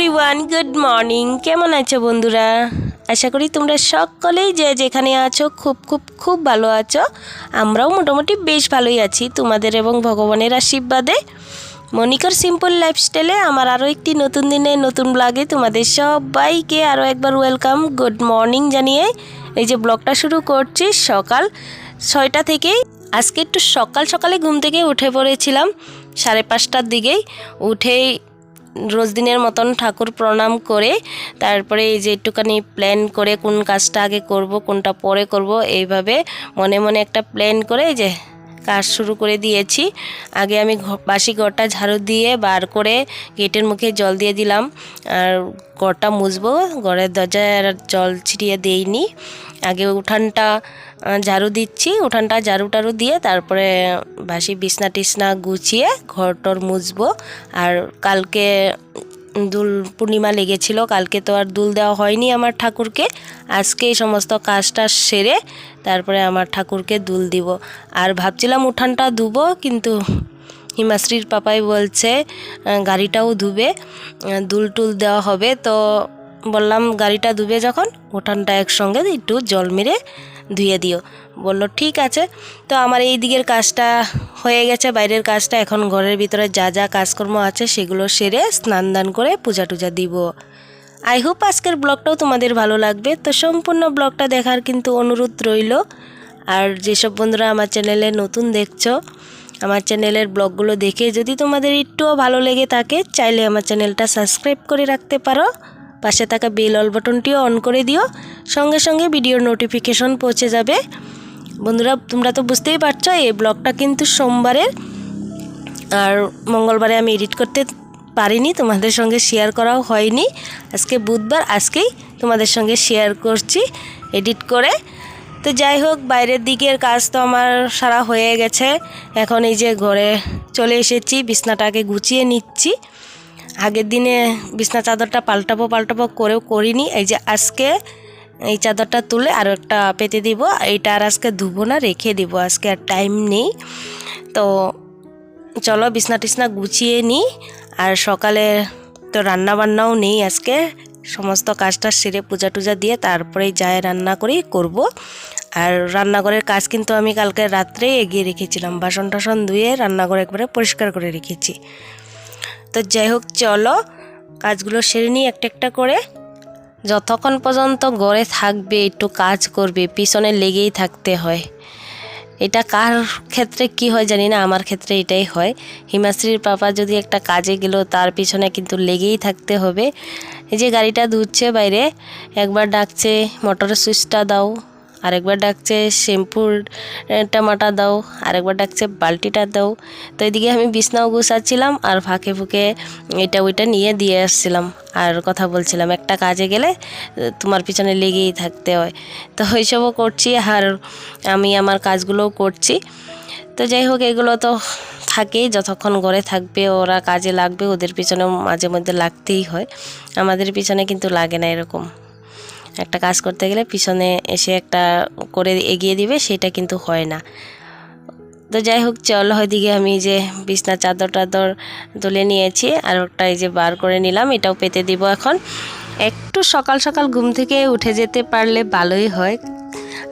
Everyone, good morning. কেমন আছো বন্ধুরা? আশা করি তোমরা সকলেই যে যেখানে আছো, খুব খুব খুব ভালো আছো। আমরাও মোটামুটি বেশ ভালোই আছি, তোমাদের এবং ভগবানের আশীর্বাদে। মনিকার সিম্পল লাইফস্টাইলে আমার আরও একটি নতুন দিনে নতুন ব্লগে তোমাদের সবাইকে আরও একবার ওয়েলকাম, গুড মর্নিং জানিয়ে এই যে ব্লগটা শুরু করছি সকাল ছয়টা থেকেই। আজকে একটু সকাল সকালে ঘুম থেকে উঠে পড়েছিলাম, সাড়ে পাঁচটার দিকেই। উঠেই রোজ দিনের মতন ঠাকুর প্রণাম করে, তারপরে এই যে একটুখানি প্ল্যান করে কোন কাজটা আগে করব, কোনটা পরে করব, এইভাবে মনে মনে একটা প্ল্যান করে এই যে কাজ শুরু করে দিয়েছি। আগে আমি বাসি ঘরটা ঝাড়ু দিয়ে বার করে গেটের মুখে জল দিয়ে দিলাম। আর ঘরটা মুছবো, ঘরের দরজায় জল ছিটিয়ে দেইনি। আগে উঠানটা ঝাড়ু দিচ্ছি, উঠানটা ঝাড়ু টাড়ু দিয়ে তারপরে বাসি বিছনা টিছনা গুছিয়ে ঘর টর মুছবো। আর কালকে দুল পূর্ণিমা লেগেছিল, কালকে তো আর দুল দেওয়া হয়নি আমার ঠাকুরকে। আজকে এই সমস্ত কাজটা সেরে তারপরে আমার ঠাকুরকে দুল দিব। আর ভাবছিলাম উঠানটা ধুবো, কিন্তু হিমাশ্রীর পাপাই বলছে গাড়িটাও ধুবে দুল টুল দেওয়া হবে। তো বললাম, গাড়িটা ধুবে যখন, উঠানটা একসঙ্গে একটু জল মেরে ধুয়ে দিও। বলল, ঠিক আছে। তো আমার এই দিকের কাজটা হয়ে গেছে, বাইরের কাজটা। এখন ঘরের ভিতরে যা যা কাজকর্ম আছে, সেগুলো সেরে স্নান দান করে পূজা টুজা দিব। আই হোপ আজকের ব্লগটাও তোমাদের ভালো লাগবে। তো সম্পূর্ণ ব্লগটা দেখার কিন্তু অনুরোধ রইল। আর যেসব বন্ধুরা আমার চ্যানেলে নতুন দেখছ, আমার চ্যানেলের ব্লগগুলো দেখে যদি তোমাদের একটুও ভালো লেগে থাকে, চাইলে আমার চ্যানেলটা সাবস্ক্রাইব করে রাখতে পারো। পাশে থাকা বেল অল বাটনটিও অন করে দিও। সঙ্গে সঙ্গে ভিডিওর নোটিফিকেশন পৌঁছে যাবে। বন্ধুরা, তোমরা তো বুঝতেই পারছ, এই ব্লগটা কিন্তু সোমবারের। আর মঙ্গলবারে আমি এডিট করতে পারিনি, তোমাদের সঙ্গে শেয়ার করাও হয়নি। আজকে বুধবার, আজকেই তোমাদের সঙ্গে শেয়ার করছি এডিট করে। তো যাই হোক, বাইরের দিকের কাজ তো আমার সারা হয়ে গেছে। এখন এই যে ঘরে চলে এসেছি, বিছনাটাকে গুছিয়ে নিচ্ছি। আগের দিনে বিছনা চাদরটা পাল্টাবো পাল্টাবো করেও করিনি। এই যে আজকে এই চাদরটা তুলে আরও একটা পেতে দিব। এইটা আর আজকে ধুবো না, রেখে দিব। আজকে আর টাইম নেই। তো চলো বিছনা টিছনা গুছিয়ে নিই। আর সকালে তো রান্না বান্নাও নেই আজকে। সমস্ত কাজটা সেরে পূজা টুজা দিয়ে তারপরেই যায় রান্না করেই করব। আর রান্নাঘরের কাজ কিন্তু আমি কালকে রাত্রে এগিয়ে রেখেছিলাম। বাসন টাসন ধুয়ে রান্নাঘর একবারে পরিষ্কার করে রেখেছি। তো যাই হোক, চলো কাজগুলো সেরে নিই একটা একটা করে। যতক্ষণ পর্যন্ত ঘরে থাকবে, একটু কাজ করবে, পিছনে লেগেই থাকতে হয়। এটা কার ক্ষেত্রে কি হয় জানি না, আমার ক্ষেত্রে এটাই হয়। হিমাশ্রীর পাপা যদি একটা কাজে গেল, তার পিছনে কিন্তু লেগেই থাকতে হবে। এই যে গাড়িটা ধুচ্ছে বাইরে, একবার ডাকছে মোটরের সুইচটা দাও। আরেকবার ডাকছে শ্যাম্পুর টামাটা দাও, আরেকবার ডাকছে বালতিটা দাও। তো এদিকে আমি বিছনাও গুছাচ্ছিলাম আর ফাঁকে ফুঁকে এটা ওইটা নিয়ে দিয়ে আসছিলাম। আর কথা বলছিলাম, একটা কাজে গেলে তোমার পিছনে লেগেই থাকতে হয়। তো ওইসবও করছি আর আমি আমার কাজগুলোও করছি। তো যাই হোক, এগুলো তো থাকেই, যতক্ষণ ঘরে থাকবে, ওরা কাজে লাগবে, ওদের পিছনে মাঝে মধ্যে লাগতেই হয়। আমাদের পিছনে কিন্তু লাগে না এরকম। একটা কাজ করতে গেলে পিছনে এসে একটা করে এগিয়ে দিবে, সেটা কিন্তু হয় না। তো যাই হোক, চলো ওইদিকে আমি যে বিছনা চাদর টাদর তুলে নিয়েছি, আর ওটা এই যে বার করে নিলাম, এটাও পেতে দিব এখন। একটু সকাল সকাল ঘুম থেকে উঠে যেতে পারলে ভালোই হয়।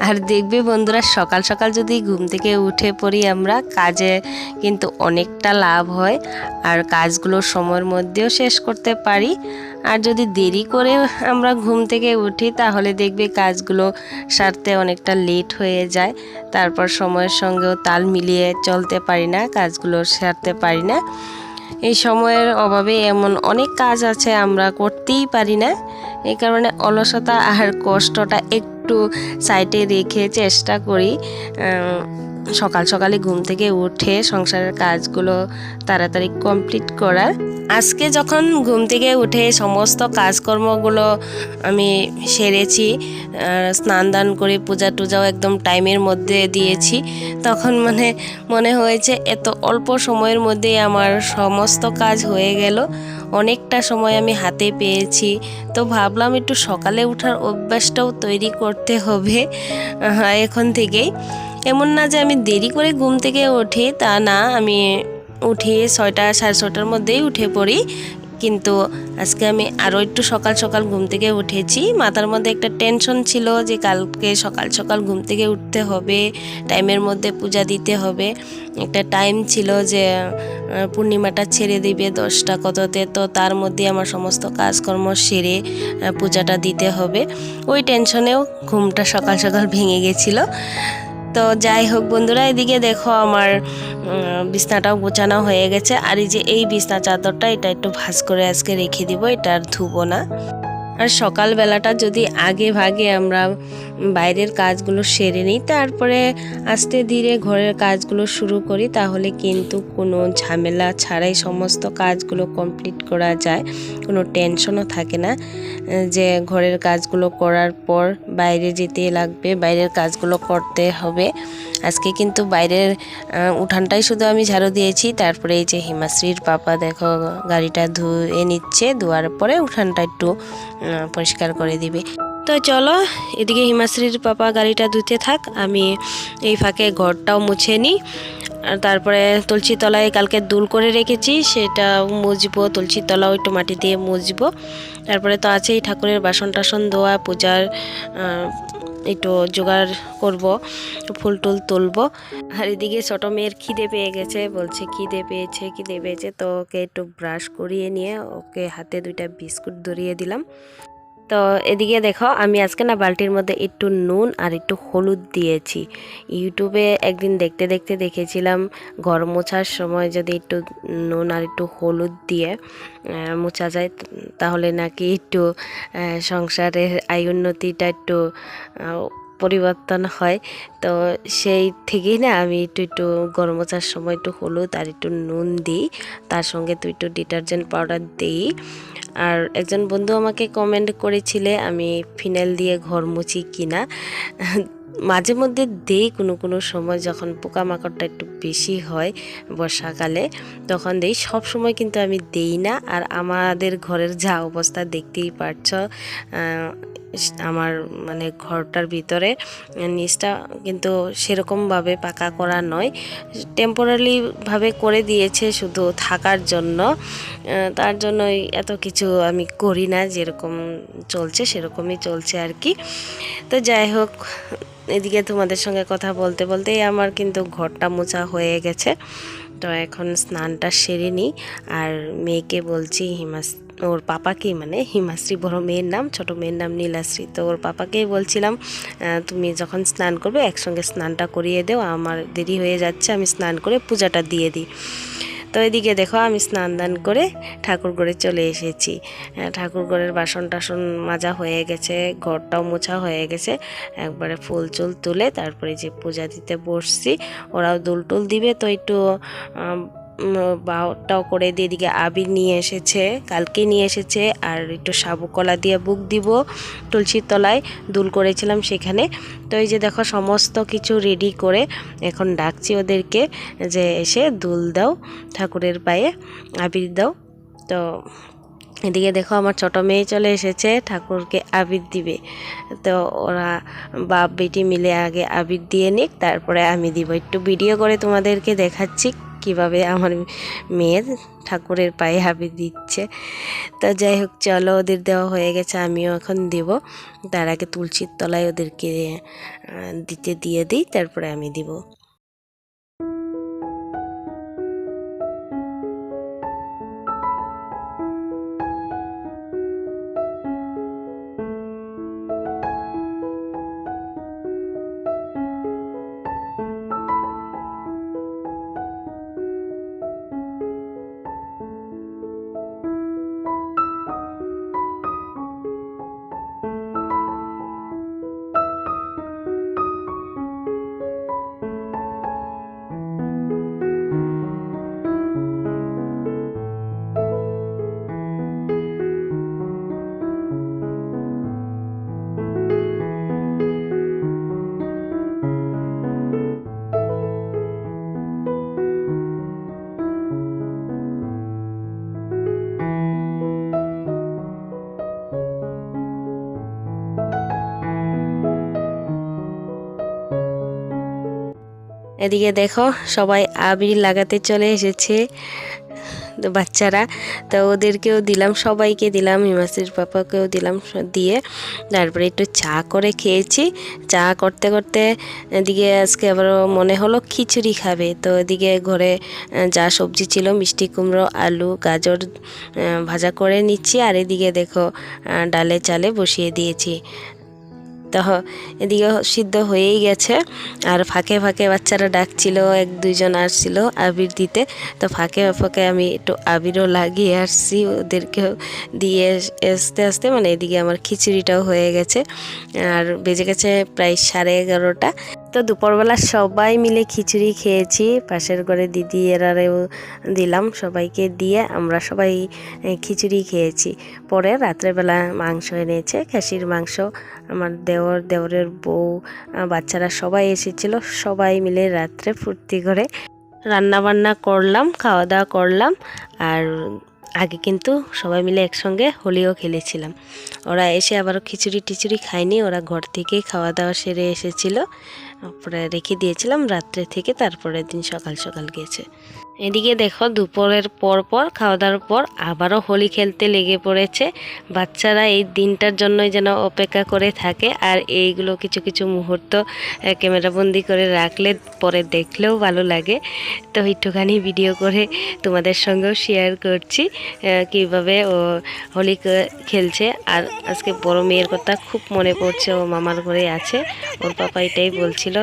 আর দেখবে বন্ধুরা, সকাল সকাল যদি ঘুম থেকে উঠে পড়ি আমরা, কাজে কিন্তু অনেকটা লাভ হয়। আর কাজগুলো সময়ের মধ্যেও শেষ করতে পারি। আর যদি দেরি করে আমরা ঘুম থেকে উঠি, তাহলে দেখবে কাজগুলো সারতে অনেকটা লেট হয়ে যায়। তারপর সময়ের সঙ্গেও তাল মিলিয়ে চলতে পারি না, কাজগুলো সারতে পারি না। এই সময়ের অভাবে এমন অনেক কাজ আছে আমরা করতেই পারি না। এই কারণে অলসতা আর কষ্টটা একটু সাইডে রেখে চেষ্টা করি। সকাল সকালে ঘুম থেকে উঠে সংসারের কাজগুলো তাড়াতাড়ি কমপ্লিট করার আজকে যখন ঘুম থেকে উঠে সমস্ত কাজকর্মগুলো আমি সেরেছি স্নান দান করে পূজা টুজাও একদম টাইমের মধ্যে দিয়েছি, তখন মানে মনে হয়েছে এত অল্প সময়ের মধ্যেই আমার সমস্ত কাজ হয়ে গেল। অনেকটা সময় আমি হাতে পেয়েছি। তো ভাবলাম একটু সকালে ওঠার অভ্যাসটাও তৈরি করতে হবে এখন থেকেই। এমন না যে আমি দেরি করে ঘুম থেকে উঠি তা না, আমি উঠি ছয়টা, সাড়ে ছটার মধ্যেই উঠে পড়ি। কিন্তু আজকে আমি আরও একটু সকাল সকাল ঘুম থেকে উঠেছি। মাথার মধ্যে একটা টেনশন ছিল যে কালকে সকাল সকাল ঘুম থেকে উঠতে হবে, টাইমের মধ্যে পূজা দিতে হবে। একটা টাইম ছিল যে পূর্ণিমাটা ছেড়ে দিবে দশটা কততে, তো তার মধ্যে আমার সমস্ত কাজকর্ম সেরে পূজাটা দিতে হবে। ওই টেনশনেও ঘুমটা সকাল সকাল ভেঙে গেছিল। তো যাই হোক বন্ধুরা, এদিকে দেখো আমার বিছনাটাও গোছানো হয়ে গেছে। আর এই যে এই বিছনা চাদরটা, এটা একটু ভাজ করে আজকে রেখে দিব, এটা আর ধুবো না। আর সকালবেলাটা যদি আগে ভাগে আমরা বাইরের কাজগুলো সেরে নিই, তারপরে আস্তে ধীরে ঘরের কাজগুলো শুরু করি, তাহলে কিন্তু কোনো ঝামেলা ছাড়াই সমস্ত কাজগুলো কমপ্লিট করা যায়। কোনো টেনশনও থাকে না, যে ঘরের কাজগুলো করার পর বাইরে যেতে লাগবে, বাইরের কাজগুলো করতে হবে। আজকে কিন্তু বাইরের উঠানটাই শুধু আমি ঝাড়ু দিয়েছি। তারপরে এই যে হিমাশ্রীর পাপা, দেখো, গাড়িটা ধুয়ে নিচ্ছে, ধোয়ার পরে উঠানটা একটু পরিষ্কার করে দিবে। তো চলো, এদিকে হিমাশ্রীর পাপা গাড়িটা ধুতে থাক, আমি এই ফাঁকে ঘরটাও মুছে নিই। আর তারপরে তুলসী তলায় কালকে দুল করে রেখেছি সেটা মুছবো তুলসী তলাও একটু মাটি দিয়ে মুছবো। তারপরে তো আছেই ঠাকুরের বাসন টাসন ধোয়া, পূজার একটু জোগাড় করব, ফুল টুল তুলবো। আর এদিকে ছোট মেয়ের খিদে পেয়ে গেছে, বলছে খিদে পেয়েছে খিদে পেয়েছে, তো ওকে একটু ব্রাশ করিয়ে নিয়ে ওকে হাতে দুইটা বিস্কুট ধরিয়ে দিলাম। তো এদিকে দেখো, আমি আজকে না বালতির মধ্যে একটু নুন আর একটু হলুদ দিয়েছি। ইউটিউবে একদিন দেখতে দেখতে দেখেছিলাম, ঘর মোছার সময় যদি একটু নুন আর একটু হলুদ দিয়ে মোছা যায়, তাহলে নাকি একটু সংসারের আয় উন্নতিটা একটু পরিবর্তন হয়। তো সেই থেকেই না আমি একটু একটু গরম মোছার সময় একটু হলুদ আর একটু নুন দিই। তার সঙ্গে তো একটু ডিটারজেন্ট পাউডার দিই। আর একজন বন্ধু আমাকে কমেন্ট করেছিলে, আমি ফিনাইল দিয়ে ঘর মুছি কিনা? মাঝে মধ্যে দেই কোনো কোনো সময় যখন পোকামাকড়টা একটু বেশি হয় বর্ষাকালে, তখন দেই। সব সময় কিন্তু আমি দেই না। আর আমাদের ঘরের যা অবস্থা দেখতেই পারছ আমার মানে ঘরটার ভিতরে নিচটা কিন্তু সেরকমভাবে পাকা করা নয়। টেম্পোরারিভাবে করে দিয়েছে শুধু থাকার জন্য। তার জন্যই এত কিছু আমি করি না। যেরকম চলছে সেরকমই চলছে আর কি। তো যাই হোক এদিকে তোমাদের সঙ্গে কথা বলতে বলতেই আমার কিন্তু ঘরটা মোছা হয়ে গেছে। তো এখন স্নানটা সেরে নিই। আর মেয়েকে বলছি, হিমাস, ওর পাপাকেই মানে হিমাশ্রী বড় মেয়ের নাম, ছোট মেয়ের নাম নীলাশ্রী। তো ওর পাপাকেই বলছিলাম তুমি যখন স্নান করবে একসঙ্গে স্নানটা করিয়ে দেও, আমার দেরি হয়ে যাচ্ছে, আমি স্নান করে পূজাটা দিয়ে দিই। তো এদিকে দেখো, আমি স্নান দান করে ঠাকুর ঘরে চলে এসেছি। ঠাকুরগড়ের বাসন টাসন মাজা হয়ে গেছে, ঘরটাও মোছা হয়ে গেছে। একবারে ফুল চুল তুলে তারপরে যে পূজা দিতে বসছি, ওরাও দুল টুল দিবে। তো একটু বাওটাও করে দিয়ে এদিকে আবির নিয়ে এসেছে, কালকে নিয়ে এসেছে, আর একটু সাবু কলা দিয়ে বুক দিব, তুলসীর তলায় দুল করেছিলাম সেখানে। তো এই যে দেখো সমস্ত কিছু রেডি করে এখন ডাকছি ওদেরকে যে এসে দুল দাও, ঠাকুরের পায়ে আবির দাও। তো এদিকে দেখো আমার ছোট মেয়ে চলে এসেছে, ঠাকুরকে আবির দিবে। তো ওরা বাপ, বেটি মিলে আগে আবির দিয়ে নিক, তারপরে আমি দিব। একটু ভিডিও করে তোমাদেরকে দেখাচ্ছি কীভাবে আমার মেয়ের ঠাকুরের পায়ে হাবি দিচ্ছে। তা যাই হোক, চলো, ওদের দেওয়া হয়ে গেছে, আমিও এখন দেব। তার আগে তুলসীর তলায় ওদেরকে দিতে দিয়ে দিই, তারপরে আমি দিব। এদিকে দেখো, সবাই আবির লাগাতে চলে এসেছে, তো বাচ্চারা। তো ওদেরকেও দিলাম, সবাইকে দিলাম হিমাশ্রীর পাপাকেও দিলাম দিয়ে। তারপরে একটু চা করে খেয়েছি। চা করতে করতে এদিকে আজকে আবারও মনে হলো খিচুড়ি খাবে। তো এদিকে ঘরে যা সবজি ছিল, মিষ্টি কুমড়ো, আলু, গাজর ভাজা করে নিচ্ছি। আর এদিকে দেখো ডালে চালে বসিয়ে দিয়েছি। তো এদিকে সিদ্ধ হয়েই গেছে। আর ফাঁকে ফাঁকে বাচ্চারা ডাকছিল, এক দুইজন আসছিল আবির দিতে। তো ফাঁকে ফাঁকে আমি একটু আবিরও লাগিয়ে আসছি ওদেরকেও দিয়ে আসতে আসতে মানে এদিকে আমার খিচুড়িটাও হয়ে গেছে। আর বেজে গেছে প্রায় সাড়ে এগারোটা। তো দুপুরবেলা সবাই মিলে খিচুড়ি খেয়েছি। পাশের ঘরে দিদি, এরারেও দিলাম সবাইকে দিয়ে আমরা সবাই খিচুড়ি খেয়েছি। পরে রাত্রেবেলা মাংস এনেছে, খাসির মাংস। আমার দেওর, দেওরের বউ বাচ্চারা সবাই এসেছিল, সবাই মিলে রাত্রে ফুর্তি করে রান্না বান্না করলাম, খাওয়া দাওয়া করলাম। আর আগে কিন্তু সবাই মিলে একসঙ্গে হোলিও খেলেছিলাম। ওরা এসে আবারও খিচুড়ি টিচুড়ি খায়নি, ওরা ঘর থেকেই খাওয়া দাওয়া সেরে এসেছিল। তারপরে রেখে দিয়েছিলাম, রাত্রে থেকে তারপরের দিন সকাল সকাল গেছে এদিকে দেখো দুপুরের পর পর খাওয়া দাওয়ার পর আবারও হোলি খেলতে লেগে পড়েছে। বাচ্চারা এই দিনটার জন্যই যেন অপেক্ষা করে থাকে আর এইগুলো কিছু কিছু মুহূর্ত ক্যামেরাবন্দি করে রাখলে পরে দেখলেও ভালো লাগে। তো একটুখানি ভিডিও করে তোমাদের সঙ্গেও শেয়ার করছি কীভাবে ও হোলি খেলছে। আর আজকে বড় মেয়ের কথা খুব মনে পড়ছে, ও মামার ঘরে আছে। ওর পাপা এটাই বলছিল।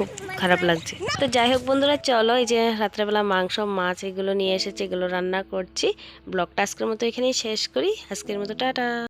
খুব খারাপ লাগছে। তো যাই হোক বন্ধুরা, চলো এই যে রাত্রেবেলা মাংস, মাছ এগুলো নিয়ে এসেছে, এগুলো রান্না করছি। ব্লগটা আজকের মতো এখানেই শেষ করি। আজকের মতো টাটা।